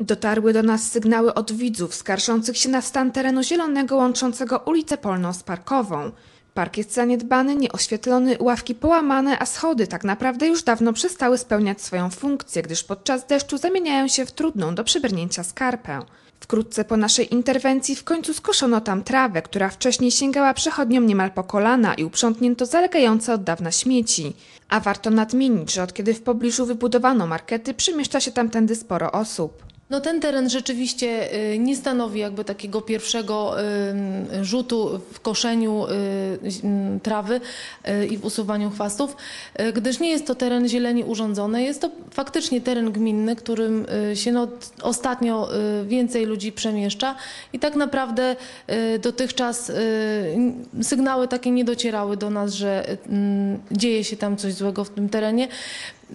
Dotarły do nas sygnały od widzów skarżących się na stan terenu zielonego łączącego ulicę Polną z Parkową. Park jest zaniedbany, nieoświetlony, ławki połamane, a schody tak naprawdę już dawno przestały spełniać swoją funkcję, gdyż podczas deszczu zamieniają się w trudną do przybrnięcia skarpę. Wkrótce po naszej interwencji w końcu skoszono tam trawę, która wcześniej sięgała przechodniom niemal po kolana i uprzątnięto zalegające od dawna śmieci. A warto nadmienić, że od kiedy w pobliżu wybudowano markety, przemieszcza się tamtędy sporo osób. No ten teren rzeczywiście y, nie stanowi jakby takiego pierwszego y, rzutu w koszeniu y, trawy i w usuwaniu chwastów, gdyż nie jest to teren zieleni urządzony, jest to faktycznie teren gminny, którym się no, ostatnio więcej ludzi przemieszcza i tak naprawdę dotychczas sygnały takie nie docierały do nas, że dzieje się tam coś złego w tym terenie.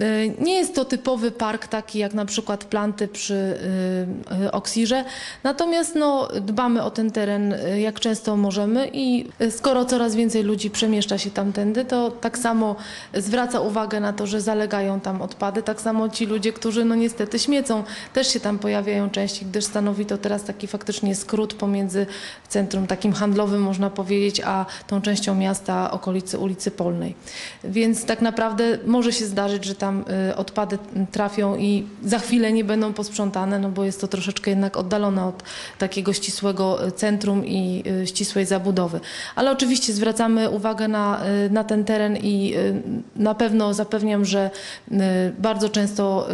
Y, Nie jest to typowy park taki jak na przykład planty przy y, y, Oksirze, natomiast no, dbamy o ten teren jak często możemy i skoro coraz więcej ludzi przemieszcza się tamtędy, to tak samo zwraca uwagę na to, że zalegają tam odpady, tak samo ci ludzie, którzy no niestety śmiecą, też się tam pojawiają częściej, gdyż stanowi to teraz taki faktycznie skrót pomiędzy centrum takim handlowym można powiedzieć, a tą częścią miasta okolicy ulicy Polnej. Więc tak naprawdę może się zdarzyć, że tam y, odpady trafią i za chwilę nie będą posprzątane, no bo jest to troszeczkę jednak oddalone od takiego ścisłego y, centrum i y, ścisłej zabudowy. Ale oczywiście zwracamy uwagę na, na ten teren i na pewno zapewniam, że bardzo często,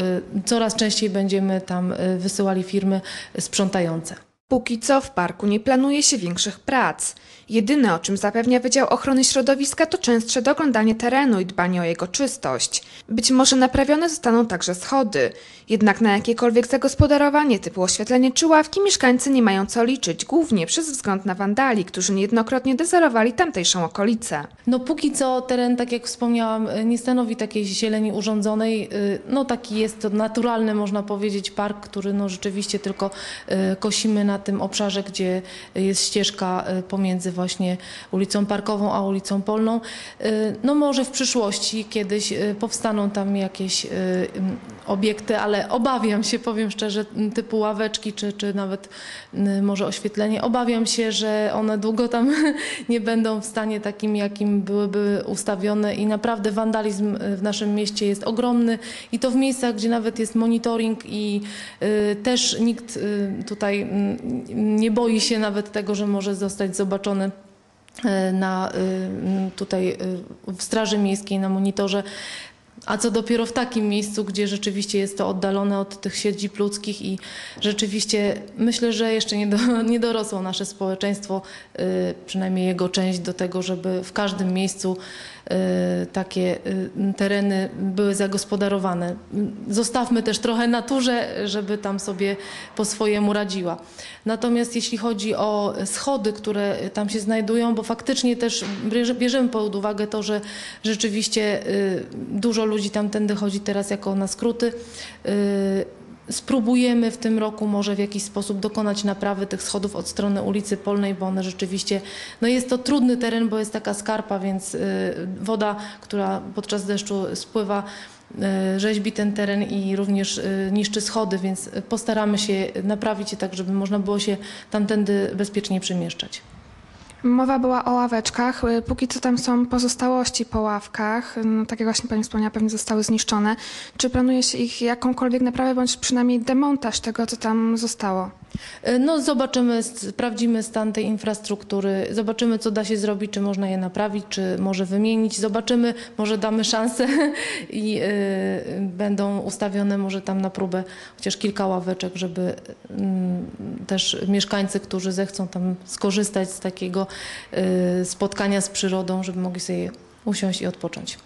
coraz częściej będziemy tam wysyłali firmy sprzątające. Póki co w parku nie planuje się większych prac. Jedyne, o czym zapewnia Wydział Ochrony Środowiska, to częstsze doglądanie terenu i dbanie o jego czystość. Być może naprawione zostaną także schody. Jednak na jakiekolwiek zagospodarowanie typu oświetlenie czy ławki mieszkańcy nie mają co liczyć, głównie przez wzgląd na wandali, którzy niejednokrotnie dezerowali tamtejszą okolicę. No póki co teren, tak jak wspomniałam, y, nie stanowi takiej zieleni urządzonej. Y, No taki jest to naturalny, można powiedzieć, park, który no rzeczywiście tylko y, kosimy na tym obszarze, gdzie jest ścieżka y, pomiędzy właśnie ulicą Parkową a ulicą Polną. Y, No może w przyszłości kiedyś y, powstaną tam jakieś obiekty, ale obawiam się, powiem szczerze, typu ławeczki czy, czy nawet może oświetlenie. Obawiam się, że one długo tam nie będą w stanie takim, jakim byłyby ustawione i naprawdę wandalizm w naszym mieście jest ogromny i to w miejscach, gdzie nawet jest monitoring i też nikt tutaj nie boi się nawet tego, że może zostać zobaczony y, na, y, tutaj y, w Straży Miejskiej na monitorze. A co dopiero w takim miejscu, gdzie rzeczywiście jest to oddalone od tych siedzib ludzkich i rzeczywiście myślę, że jeszcze nie, do, nie dorosło nasze społeczeństwo, y, przynajmniej jego część, do tego, żeby w każdym miejscu y, takie y, tereny były zagospodarowane. Zostawmy też trochę naturze, żeby tam sobie po swojemu radziła. Natomiast jeśli chodzi o schody, które tam się znajdują, bo faktycznie też bierze- bierzemy pod uwagę to, że rzeczywiście dużo ludzi tamtędy chodzi teraz jako na skróty. Y, Spróbujemy w tym roku może w jakiś sposób dokonać naprawy tych schodów od strony ulicy Polnej, bo one rzeczywiście, no jest to trudny teren, bo jest taka skarpa, więc y, woda, która podczas deszczu spływa, y, rzeźbi ten teren i również niszczy schody, więc postaramy się naprawić je tak, żeby można było się tamtędy bezpiecznie przemieszczać. Mowa była o ławeczkach. Y, Póki co tam są pozostałości po ławkach. No, tak jak właśnie Pani wspomniała, pewnie zostały zniszczone. Czy planuje się ich jakąkolwiek naprawę, bądź przynajmniej demontaż tego, co tam zostało? Y, No zobaczymy, sprawdzimy stan tej infrastruktury, zobaczymy co da się zrobić, czy można je naprawić, czy może wymienić, zobaczymy, może damy szansę i y, będą ustawione może tam na próbę chociaż kilka ławeczek, żeby mm, też mieszkańcy, którzy zechcą tam skorzystać z takiego y, spotkania z przyrodą, żeby mogli sobie usiąść i odpocząć.